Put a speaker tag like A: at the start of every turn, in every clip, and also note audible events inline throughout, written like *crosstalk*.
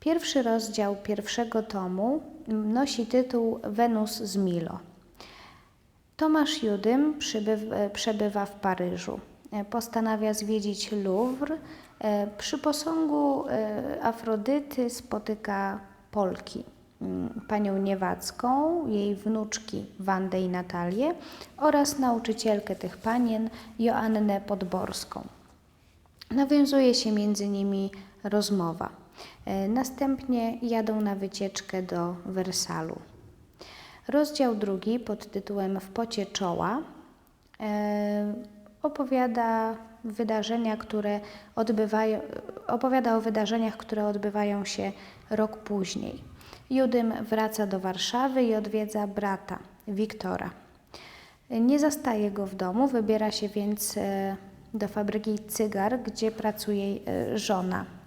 A: Pierwszy rozdział pierwszego tomu nosi tytuł Wenus z Milo. Tomasz Judym e, przebywa w Paryżu. E, Postanawia zwiedzić Louvre. E, Przy posągu Afrodyty spotyka Polki, mm, panią Niewacką, jej wnuczki Wandę i Natalię oraz nauczycielkę tych panien Joannę Podborską. Nawiązuje się między nimi rozmowa. E, Następnie jadą na wycieczkę do Wersalu. Rozdział drugi pod tytułem W pocie czoła e, opowiada wydarzenia, które odbywają, opowiada o wydarzeniach, które odbywają się rok później. Judym wraca do Warszawy i odwiedza brata, Wiktora. Nie zastaje go w domu, wybiera się więc e, do fabryki cygar, gdzie pracuje żona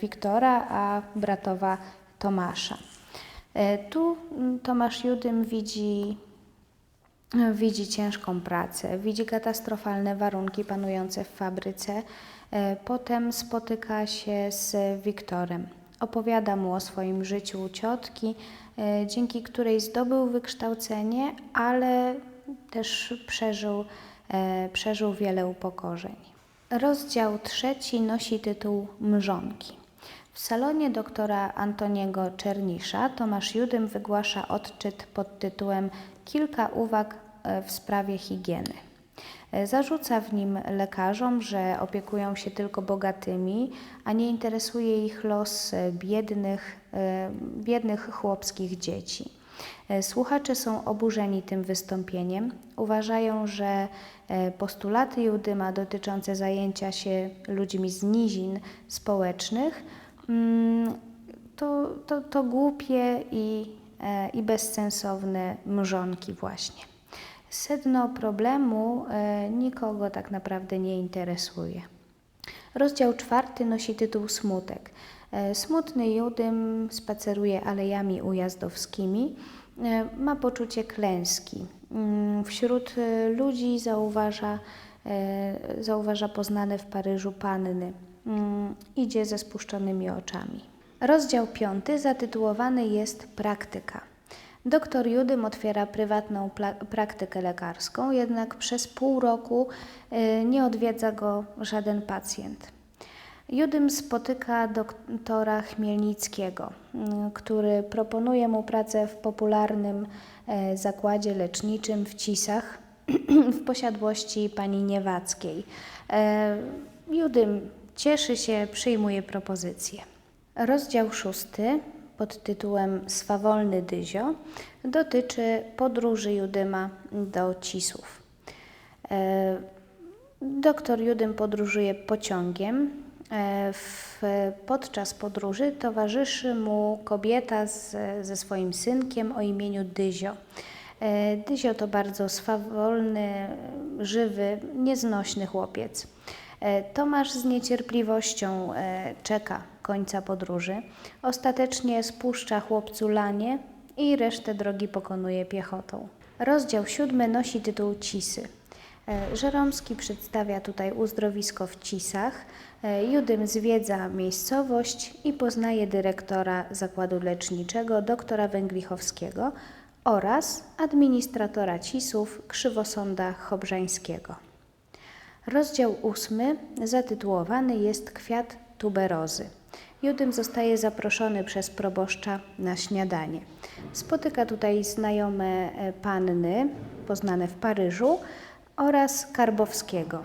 A: Wiktora, a bratowa Tomasza. E, Tu mm, Tomasz Judym widzi, widzi ciężką pracę, widzi katastrofalne warunki panujące w fabryce. E, Potem spotyka się z Wiktorem. Opowiada mu o swoim życiu ciotki, e, dzięki której zdobył wykształcenie, ale też przeżył, e, przeżył wiele upokorzeń. Rozdział trzeci nosi tytuł Mrzonki. W salonie doktora Antoniego Czernisza Tomasz Judym wygłasza odczyt pod tytułem Kilka uwag e, w sprawie higieny. E, Zarzuca w nim lekarzom, że opiekują się tylko bogatymi, a nie interesuje ich los e, biednych, biednych chłopskich dzieci. E, Słuchacze są oburzeni tym wystąpieniem. Uważają, że e, postulaty Judyma dotyczące zajęcia się ludźmi z nizin społecznych mm, to, to, to głupie i, e, i bezsensowne mrzonki właśnie. Sedno problemu nikogo tak naprawdę nie interesuje. Rozdział czwarty nosi tytuł Smutek. E, Smutny Judym spaceruje alejami ujazdowskimi. E, Ma poczucie klęski. Mm, Wśród e, ludzi zauważa, zauważa poznane w Paryżu panny. Mm, Idzie ze spuszczonymi oczami. Rozdział piąty zatytułowany jest Praktyka. Doktor Judym otwiera prywatną praktykę lekarską, jednak przez pół roku nie odwiedza go żaden pacjent. Judym spotyka doktora Chmielnickiego, y, który proponuje mu pracę w popularnym e, zakładzie leczniczym w Cisach *clears throat* w posiadłości pani Niewackiej. E, Judym cieszy się, przyjmuje propozycję. Rozdział szósty pod tytułem Swawolny Dyzio dotyczy podróży Judyma do Cisów. E, Doktor Judym podróżuje pociągiem. E, W, podczas podróży towarzyszy mu kobieta z, ze swoim synkiem o imieniu Dyzio. E, Dyzio to bardzo swawolny, żywy, nieznośny chłopiec. E, Tomasz z niecierpliwością czeka końca podróży. Ostatecznie spuszcza chłopcu lanie i resztę drogi pokonuje piechotą. Rozdział siódmy nosi tytuł Cisy. E, Żeromski przedstawia tutaj uzdrowisko w Cisach. E, Judym zwiedza miejscowość i poznaje dyrektora zakładu leczniczego, doktora Węglichowskiego oraz administratora Cisów Krzywosąda Chobrzańskiego. Rozdział ósmy zatytułowany jest Kwiat tuberozy. Judym zostaje zaproszony przez proboszcza na śniadanie. Spotyka tutaj znajome e, panny poznane w Paryżu oraz Karbowskiego.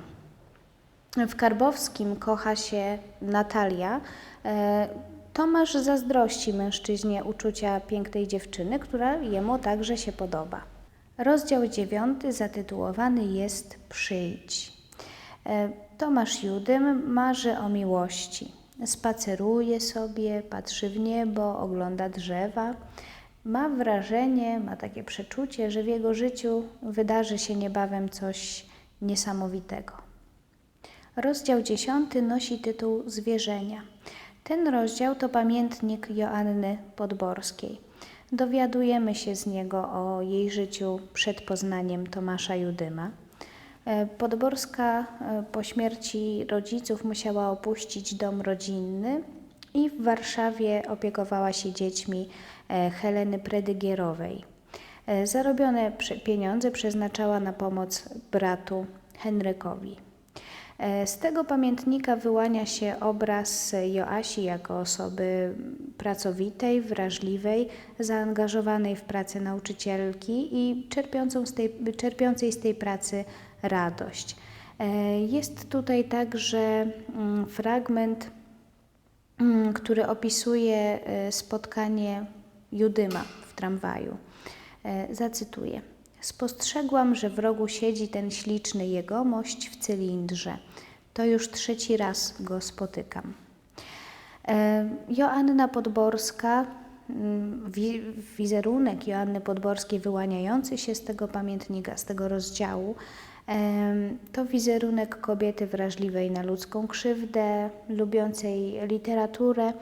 A: W Karbowskim kocha się Natalia. E, Tomasz zazdrości mężczyźnie uczucia pięknej dziewczyny, która jemu także się podoba. Rozdział dziewiąty zatytułowany jest Przyjdź. E, Tomasz Judym marzy o miłości. Spaceruje sobie, patrzy w niebo, ogląda drzewa. Ma wrażenie, ma takie przeczucie, że w jego życiu wydarzy się niebawem coś niesamowitego. Rozdział dziesiąty nosi tytuł Zwierzenia. Ten rozdział to pamiętnik Joanny Podborskiej. Dowiadujemy się z niego o jej życiu przed poznaniem Tomasza Judyma. E, Podborska e, po śmierci rodziców musiała opuścić dom rodzinny i w Warszawie opiekowała się dziećmi e, Heleny Predygierowej. E, Zarobione pieniądze przeznaczała na pomoc bratu Henrykowi. E, Z tego pamiętnika wyłania się obraz Joasi jako osoby pracowitej, wrażliwej, zaangażowanej w pracę nauczycielki i czerpiącą z tej, czerpiącej z tej pracy radość. Jest tutaj także mm, fragment, który opisuje e, spotkanie Judyma w tramwaju. E, Zacytuję. Spostrzegłam, że w rogu siedzi ten śliczny jegomość w cylindrze. To już trzeci raz go spotykam. E, Joanna Podborska, mm, wi- wizerunek Joanny Podborskiej wyłaniający się z tego pamiętnika, z tego rozdziału, to wizerunek kobiety wrażliwej na ludzką krzywdę, lubiącej literaturę,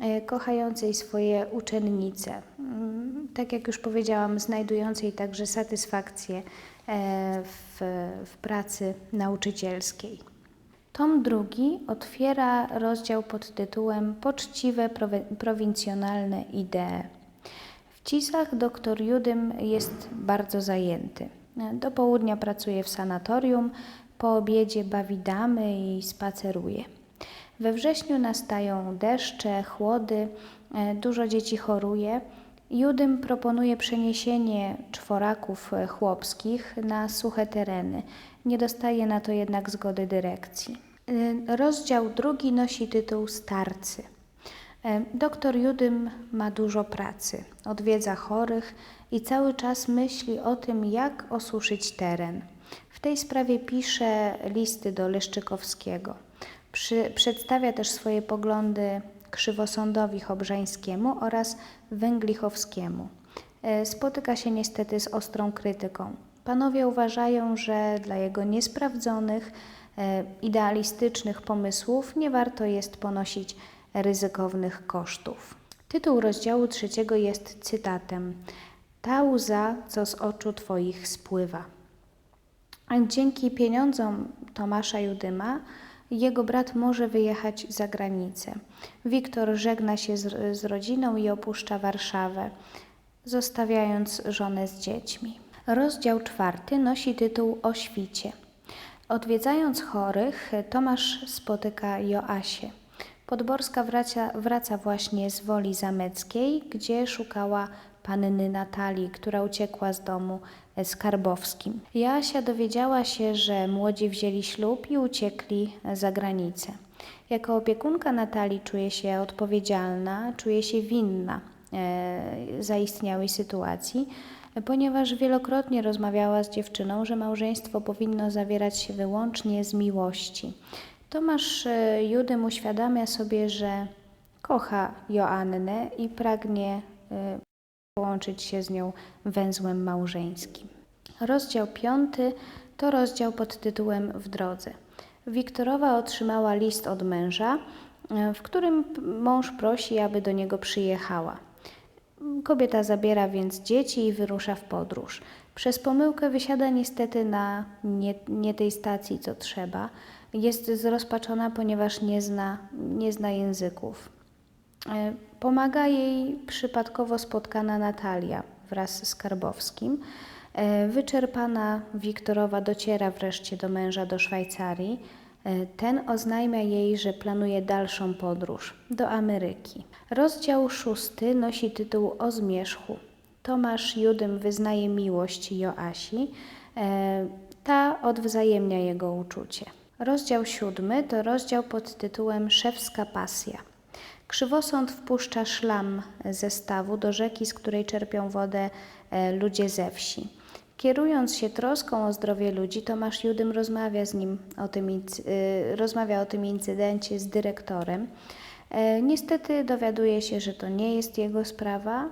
A: e, kochającej swoje uczennice. Mm, Tak jak już powiedziałam, znajdującej także satysfakcję e, w, w pracy nauczycielskiej. Tom drugi otwiera rozdział pod tytułem Poczciwe prowi- prowincjonalne idee. W Cisach doktor Judym jest bardzo zajęty. Do południa pracuje w sanatorium, po obiedzie bawi damy i spaceruje. We wrześniu nastają deszcze, chłody, e, dużo dzieci choruje. Judym proponuje przeniesienie czworaków e, chłopskich na suche tereny. Nie dostaje na to jednak zgody dyrekcji. E, Rozdział drugi nosi tytuł Starcy. E, Doktor Judym ma dużo pracy, odwiedza chorych i cały czas myśli o tym, jak osuszyć teren. W tej sprawie pisze listy do Leszczykowskiego. Przy, przedstawia też swoje poglądy Krzywosądowi Chobrzańskiemu oraz Węglichowskiemu. E, Spotyka się niestety z ostrą krytyką. Panowie uważają, że dla jego niesprawdzonych, e, idealistycznych pomysłów nie warto jest ponosić ryzykownych kosztów. Tytuł rozdziału trzeciego jest cytatem: Ta łza, co z oczu Twoich spływa. A Dzięki pieniądzom Tomasza Judyma jego brat może wyjechać za granicę. Wiktor żegna się z, z rodziną i opuszcza Warszawę, zostawiając żonę z dziećmi. Rozdział czwarty nosi tytuł O świcie. Odwiedzając chorych, Tomasz spotyka Joasię. Podborska wraca, wraca właśnie z Woli Zameckiej, gdzie szukała panny Natalii, która uciekła z domu skarbowskim. Joasia dowiedziała się, że młodzi wzięli ślub i uciekli za granicę. Jako opiekunka Natalii czuje się odpowiedzialna, czuje się winna e, zaistniałej sytuacji, ponieważ wielokrotnie rozmawiała z dziewczyną, że małżeństwo powinno zawierać się wyłącznie z miłości. Tomasz e, Judym uświadamia sobie, że kocha Joannę i pragnie e, połączyć się z nią węzłem małżeńskim. Rozdział piąty to rozdział pod tytułem W drodze. Wiktorowa otrzymała list od męża, e, w którym mąż prosi, aby do niego przyjechała. Kobieta zabiera więc dzieci i wyrusza w podróż. Przez pomyłkę wysiada niestety na nie, nie tej stacji, co trzeba. Jest zrozpaczona, ponieważ nie zna, nie zna języków. E, Pomaga jej przypadkowo spotkana Natalia wraz z Karbowskim. E, Wyczerpana Wiktorowa dociera wreszcie do męża do Szwajcarii. E, Ten oznajmia jej, że planuje dalszą podróż do Ameryki. Rozdział szósty nosi tytuł O zmierzchu. Tomasz Judym wyznaje miłość Joasi. Ta odwzajemnia jego uczucie. Rozdział siódmy to rozdział pod tytułem Szewska pasja. Krzywosąd wpuszcza szlam ze stawu do rzeki, z której czerpią wodę e, ludzie ze wsi. Kierując się troską o zdrowie ludzi, Tomasz Judym rozmawia z nim o tym, y, rozmawia o tym incydencie z dyrektorem. E, Niestety dowiaduje się, że to nie jest jego sprawa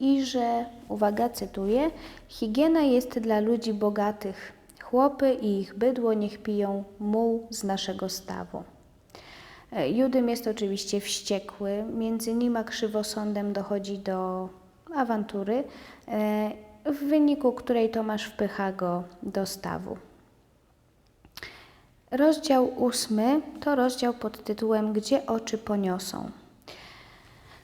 A: i że, uwaga, cytuję, higiena jest dla ludzi bogatych. Chłopy i ich bydło niech piją muł z naszego stawu. E, Judym jest oczywiście wściekły. Między nim a krzywosądem dochodzi do awantury, e, w wyniku której Tomasz wpycha go do stawu. Rozdział ósmy to rozdział pod tytułem Gdzie oczy poniosą.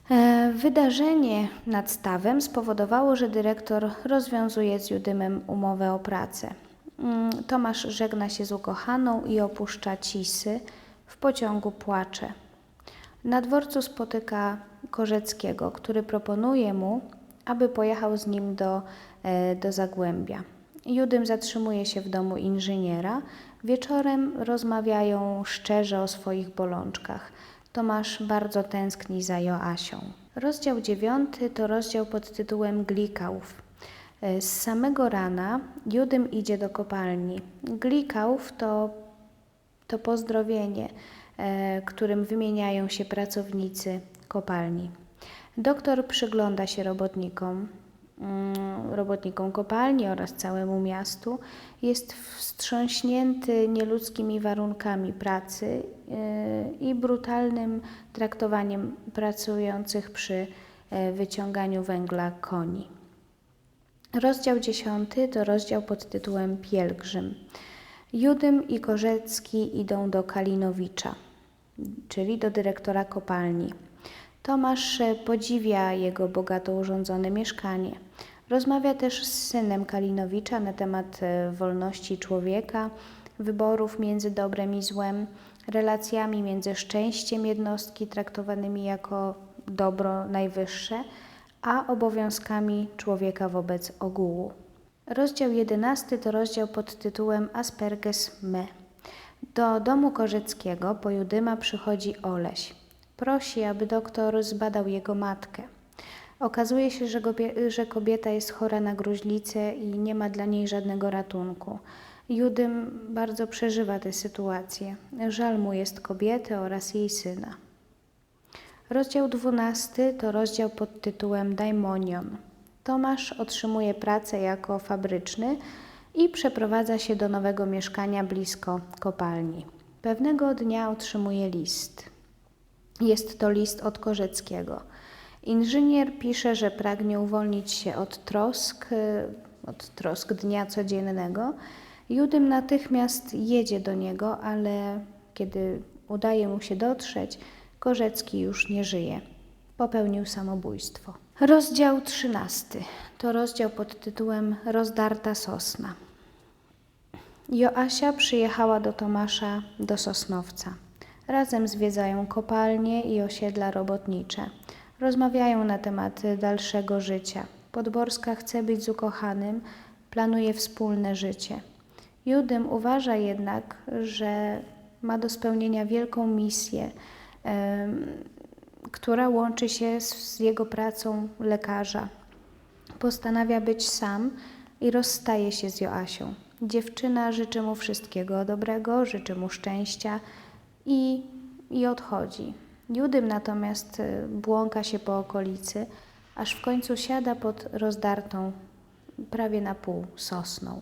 A: E, Wydarzenie nad stawem spowodowało, że dyrektor rozwiązuje z Judymem umowę o pracę. Mm, Tomasz żegna się z ukochaną i opuszcza Cisy. W pociągu płacze. Na dworcu spotyka Korzeckiego, który proponuje mu, aby pojechał z nim do, e, do Zagłębia. Judym zatrzymuje się w domu inżyniera. Wieczorem rozmawiają szczerze o swoich bolączkach. Tomasz bardzo tęskni za Joasią. Rozdział dziewiąty to rozdział pod tytułem Glikaów. E, Z samego rana Judym idzie do kopalni. Glikaów to, to pozdrowienie, e, którym wymieniają się pracownicy kopalni. Doktor przygląda się robotnikom, mm, robotnikom kopalni oraz całemu miastu. Jest wstrząśnięty nieludzkimi warunkami pracy yy, i brutalnym traktowaniem pracujących przy e, wyciąganiu węgla koni. Rozdział dziesiąty to rozdział pod tytułem Pielgrzym. Judym i Korzecki idą do Kalinowicza, czyli do dyrektora kopalni. Tomasz podziwia jego bogato urządzone mieszkanie. Rozmawia też z synem Kalinowicza na temat e, wolności człowieka, wyborów między dobrem i złem, relacjami między szczęściem jednostki traktowanymi jako dobro najwyższe, a obowiązkami człowieka wobec ogółu. Rozdział 11 to rozdział pod tytułem Asperges me. Do domu Korzeckiego po Judyma przychodzi Oleś. Prosi, aby doktor zbadał jego matkę. Okazuje się, że, kobieta jest chora na gruźlicę i nie ma dla niej żadnego ratunku. Judym bardzo przeżywa tę sytuację. Żal mu jest kobiety oraz jej syna. Rozdział 12 to rozdział pod tytułem Daimonion. Tomasz otrzymuje pracę jako fabryczny i przeprowadza się do nowego mieszkania blisko kopalni. Pewnego dnia otrzymuje list. Jest to list od Korzeckiego. Inżynier pisze, że pragnie uwolnić się od trosk, y, od trosk dnia codziennego. Judym natychmiast jedzie do niego, ale kiedy udaje mu się dotrzeć, Korzecki już nie żyje. Popełnił samobójstwo. Rozdział 13 to rozdział pod tytułem Rozdarta sosna. Joasia przyjechała do Tomasza do Sosnowca. Razem zwiedzają kopalnie i osiedla robotnicze. Rozmawiają na temat dalszego życia. Podborska chce być z ukochanym, planuje wspólne życie. Judym uważa jednak, że ma do spełnienia wielką misję, która łączy się z, jego pracą lekarza. Postanawia być sam i rozstaje się z Joasią. Dziewczyna życzy mu wszystkiego dobrego, życzy mu szczęścia i, i odchodzi. Judym natomiast y, błąka się po okolicy, aż w końcu siada pod rozdartą prawie na pół sosną.